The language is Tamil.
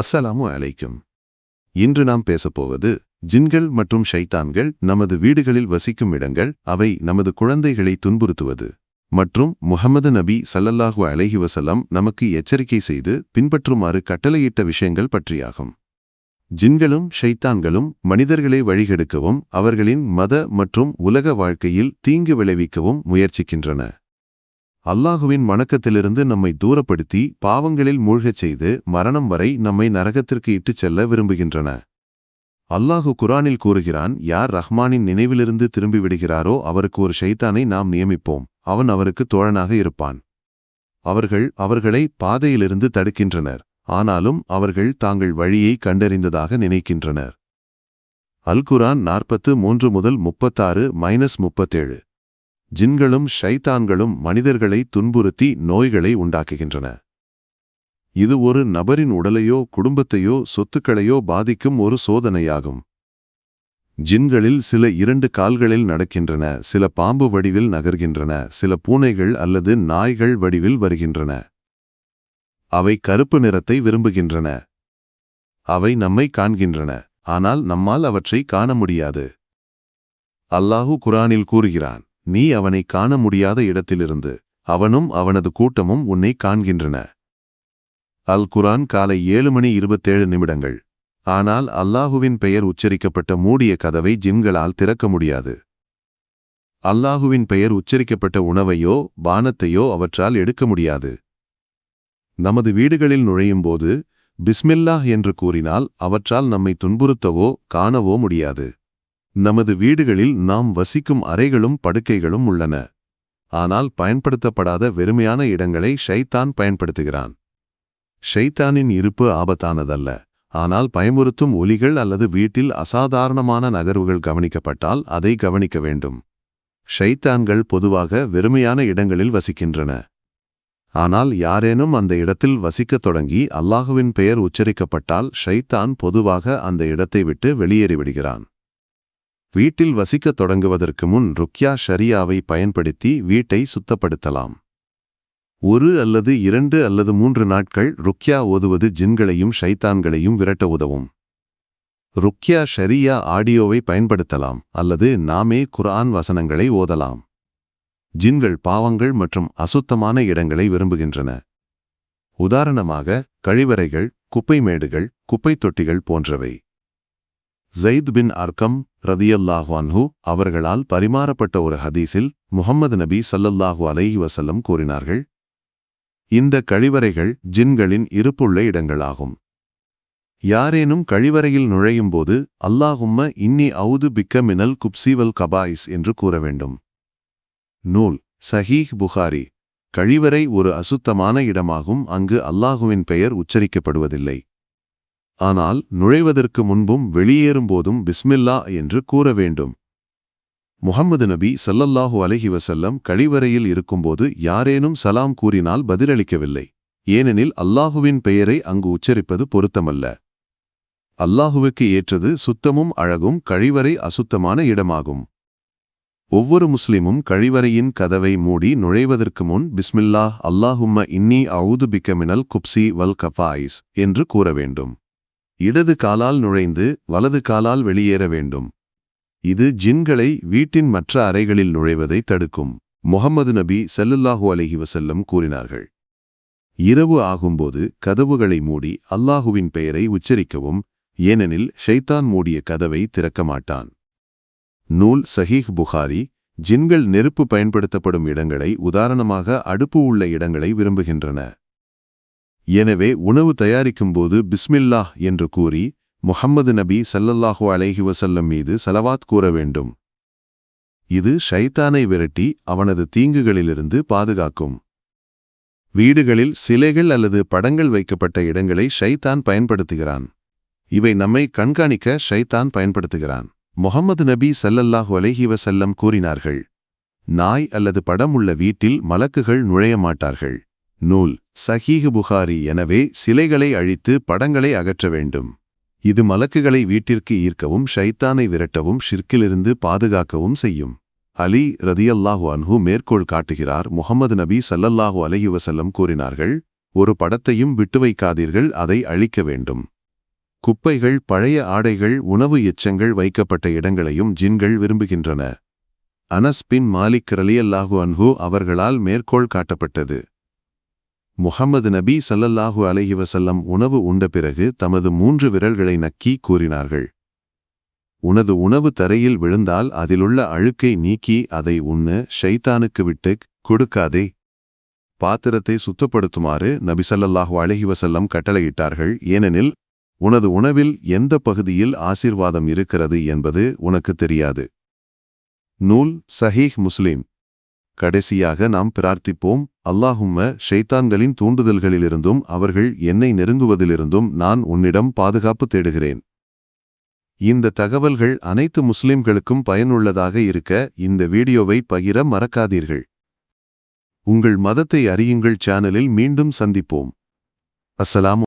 அஸ்ஸலாமு அலைக்கும். இன்று நாம் பேசப்போவது ஜின்கள் மற்றும் ஷைத்தான்கள் நமது வீடுகளில் வசிக்கும் இடங்கள் அவை நமது குழந்தைகளை துன்புறுத்துவது. மற்றும் முகமது நபி சல்லல்லாஹு அலைஹி நமக்கு எச்சரிக்கை செய்து பின்பற்றுமாறு கட்டளையிட்ட விஷயங்கள் பற்றியாகும். ஜின்களும் ஷைத்தான்களும் மனிதர்களை வழிகெடுக்கவும் அவர்களின் மத மற்றும் உலக வாழ்க்கையில் தீங்கு விளைவிக்கவும் முயற்சிக்கின்றன. அல்லாஹுவின் வணக்கத்திலிருந்து நம்மை தூரப்படுத்தி பாவங்களில் மூழ்கச் செய்து மரணம் வரை நம்மை நரகத்திற்கு இட்டுச் செல்ல விரும்புகின்றன. அல்லாஹு குரானில் கூறுகிறான் யார் ரஹ்மானின் நினைவிலிருந்து திரும்பி விடுகிறாரோ அவருக்கு ஒரு ஷைத்தானை நாம் நியமிப்போம் அவன் அவருக்கு தோழனாக இருப்பான். அவர்கள் அவர்களை பாதையிலிருந்து தடுக்கின்றனர் ஆனாலும் அவர்கள் தாங்கள் வழியை கண்டறிந்ததாக நினைக்கின்றனர். அல் குரான் நாற்பத்து மூன்று முதல் முப்பத்தாறு மைனஸ் முப்பத்தேழு. ஜின்களும் ஷைத்தான்களும் மனிதர்களை துன்புறுத்தி நோய்களை உண்டாக்குகின்றன. இது ஒரு நபரின் உடலையோ குடும்பத்தையோ சொத்துக்களையோ பாதிக்கும் ஒரு சோதனையாகும். ஜின்களில் சில இரண்டு கால்களில் நடக்கின்றன சில பாம்பு வடிவில் நகர்கின்றன சில பூனைகள் அல்லது நாய்கள் வடிவில் வருகின்றன. அவை கருப்பு நிறத்தை விரும்புகின்றன. அவை நம்மை காண்கின்றன ஆனால் நம்மால் அவற்றை காண முடியாது. அல்லாஹு குரானில் கூறுகிறான் நீ அவனை காண முடியாத இடத்திலிருந்து அவனும் அவனது கூட்டமும் உன்னை காண்கின்றன. அல் குரான் காலை ஏழு மணி இருபத்தேழு நிமிடங்கள். ஆனால் அல்லாஹுவின் பெயர் உச்சரிக்கப்பட்ட மூடிய கதவை ஜின்களால் திறக்க முடியாது. அல்லாஹுவின் பெயர் உச்சரிக்கப்பட்ட உணவையோ பானத்தையோ அவற்றால் எடுக்க முடியாது. நமது வீடுகளில் நுழையும் போது பிஸ்மில்லாஹ் என்று கூறினால் அவற்றால் நம்மை துன்புறுத்தவோ காணவோ முடியாது. நமது வீடுகளில் நாம் வசிக்கும் அறைகளும் படுக்கைகளும் உள்ளன. ஆனால் பயன்படுத்தப்படாத வெறுமையான இடங்களை ஷைத்தான் பயன்படுத்துகிறான். ஷைத்தானின் இருப்பு ஆபத்தானதல்ல. ஆனால் பயமுறுத்தும் ஒலிகள் அல்லது வீட்டில் அசாதாரணமான நகர்வுகள் கவனிக்கப்பட்டால் அதை கவனிக்க வேண்டும். ஷைத்தான்கள் பொதுவாக வெறுமையான இடங்களில் வசிக்கின்றன. ஆனால் யாரேனும் அந்த இடத்தில் வசிக்கத் தொடங்கி அல்லாஹுவின் பெயர் உச்சரிக்கப்பட்டால் ஷைத்தான் பொதுவாக அந்த இடத்தை விட்டு வெளியேறிவிடுகிறான். வீட்டில் வசிக்கத் தொடங்குவதற்கு முன் ருக்யா ஷரியாவை பயன்படுத்தி வீட்டை சுத்தப்படுத்தலாம். ஒரு அல்லது இரண்டு அல்லது மூன்று நாட்கள் ருக்யா ஓதுவது ஜின்களையும் ஷைத்தான்களையும் விரட்ட உதவும். ருக்யா ஷரியா ஆடியோவை பயன்படுத்தலாம் அல்லது நாமே குர்ஆன் வசனங்களை ஓதலாம். ஜின்கள் பாவங்கள் மற்றும் அசுத்தமான இடங்களை விரும்புகின்றன. உதாரணமாக கழிவறைகள் குப்பை மேடுகள் குப்பைத் தொட்டிகள் போன்றவை. ஜெயித் பின் அர்க்கம் ரதியல்லாஹு அன்ஹு அவர்களால் பரிமாறப்பட்ட ஒரு ஹதீஸில் முஹம்மது நபி சல்லல்லாஹு அலைஹி வசல்லம் கூறினார்கள் இந்த கழிவறைகள் ஜின்களின் இருப்புள்ள இடங்களாகும். யாரேனும் கழிவறையில் நுழையும்போது அல்லாஹும்ம இன்னி அவுது பிக்க மினல் குப்சிவல் கபாயிஸ் என்று கூற வேண்டும். நூல். சஹீஹ் புகாரி. கழிவறை ஒரு அசுத்தமான இடமாகும் அங்கு அல்லாஹுவின் பெயர் உச்சரிக்கப்படுவதில்லை. ஆனால் நுழைவதற்கு முன்பும் வெளியேறும்போதும் பிஸ்மில்லா என்று கூற வேண்டும். முஹம்மது நபி சல்லல்லாஹு அலஹி வசல்லம் கழிவறையில் இருக்கும்போது யாரேனும் சலாம் கூறினால் பதிலளிக்கவில்லை. ஏனெனில் அல்லாஹுவின் பெயரை அங்கு உச்சரிப்பது பொருத்தமல்ல. அல்லாஹுவுக்கு ஏற்றது சுத்தமும் அழகும் கழிவறை அசுத்தமான இடமாகும். ஒவ்வொரு முஸ்லிமும் கழிவறையின் கதவை மூடி நுழைவதற்கு முன் பிஸ்மில்லா அல்லாஹும்ம இன்னி அவுது பிக்கமினல் குப்சி வல் கஃபாயிஸ் என்று கூற வேண்டும். இடது காலால் நுழைந்து வலது காலால் வெளியேற வேண்டும். இது ஜின்களை வீட்டின் மற்ற அறைகளில் நுழைவதை தடுக்கும். முகம்மது நபி செல்லுல்லாஹு அலஹி வசல்லம் கூறினார்கள். இரவு ஆகும்போது கதவுகளை மூடி அல்லாஹுவின் பெயரை உச்சரிக்கவும் ஏனெனில் ஷைத்தான் மூடிய கதவை திறக்க மாட்டான். நூல் சஹீஹ் புகாரி ஜின்கள் நெருப்பு பயன்படுத்தப்படும் இடங்களை உதாரணமாக அடுப்பு உள்ள இடங்களை விரும்புகின்றன. எனவே உணவு தயாரிக்கும்போது பிஸ்மில்லாஹ் என்று கூறி முஹம்மது நபி சல்லல்லாஹு அலைஹி வசல்லம் மீது சலவாத் கூற வேண்டும். இது ஷைத்தானை விரட்டி அவனது தீங்குகளிலிருந்து பாதுகாக்கும். வீடுகளில் சிலைகள் அல்லது படங்கள் வைக்கப்பட்ட இடங்களை ஷைத்தான் பயன்படுத்துகிறான். இவை நம்மை கண்காணிக்க ஷைத்தான் பயன்படுத்துகிறான். முகமது நபி சல்லல்லாஹு அலைஹி வசல்லம் கூறினார்கள் நாய் அல்லது படம் உள்ள வீட்டில் மலக்குகள் நுழைய மாட்டார்கள். நூல் சஹீஹ் புகாரி எனவே சிலைகளை அழித்து படங்களை அகற்ற வேண்டும். இது மலக்குகளை வீட்டிற்கு ஈர்க்கவும் ஷைத்தானை விரட்டவும் ஷிர்க்கிலிருந்து பாதுகாக்கவும் செய்யும். அலி ரதியல்லாஹு அன்ஹு மேற்கோள் காட்டுகிறார். முகமது நபி சல்லல்லாஹு அலஹி வசல்லம் கூறினார்கள் ஒரு படத்தையும் விட்டு வைக்காதீர்கள் அதை அழிக்க வேண்டும். குப்பைகள் பழைய ஆடைகள் உணவு எச்சங்கள் வைக்கப்பட்ட இடங்களையும் ஜின்கள் விரும்புகின்றன. அனஸ் பின் மாலிக் ரலியல்லாஹு அன்ஹு அவர்களால் மேற்கோள் காட்டப்பட்டது. முகமது நபி சல்லல்லாஹு அலைஹி வஸல்லம் உணவு உண்ட பிறகு தமது மூன்று விரல்களை நக்கி கூறினார்கள். உனது உணவு தரையில் விழுந்தால் அதிலுள்ள அழுக்கை நீக்கி அதை உண்ணு ஷைத்தானுக்கு விட்டுக் கொடுக்காதே. பாத்திரத்தை சுத்தப்படுத்துமாறு நபி ஸல்லல்லாஹு அலைஹி கட்டளையிட்டார்கள். ஏனெனில் உனது உணவில் எந்த பகுதியில் ஆசீர்வாதம் இருக்கிறது என்பது உனக்கு தெரியாது. நூல் சஹீஹ் முஸ்லிம். கடைசியாக நாம் பிரார்த்திப்போம் அல்லாஹும்ம ஷைத்தான்களின் தூண்டுதல்களிலிருந்தும் அவர்கள் என்னை நெருங்குவதிலிருந்தும் நான் உன்னிடம் பாதுகாப்பு தேடுகிறேன். இந்த தகவல்கள் அனைத்து முஸ்லிம்களுக்கும் பயனுள்ளதாக இருக்க இந்த வீடியோவை பகிர மறக்காதீர்கள். உங்கள் மதத்தை அறியுங்கள் சேனலில் மீண்டும் சந்திப்போம். அஸ்ஸலாமு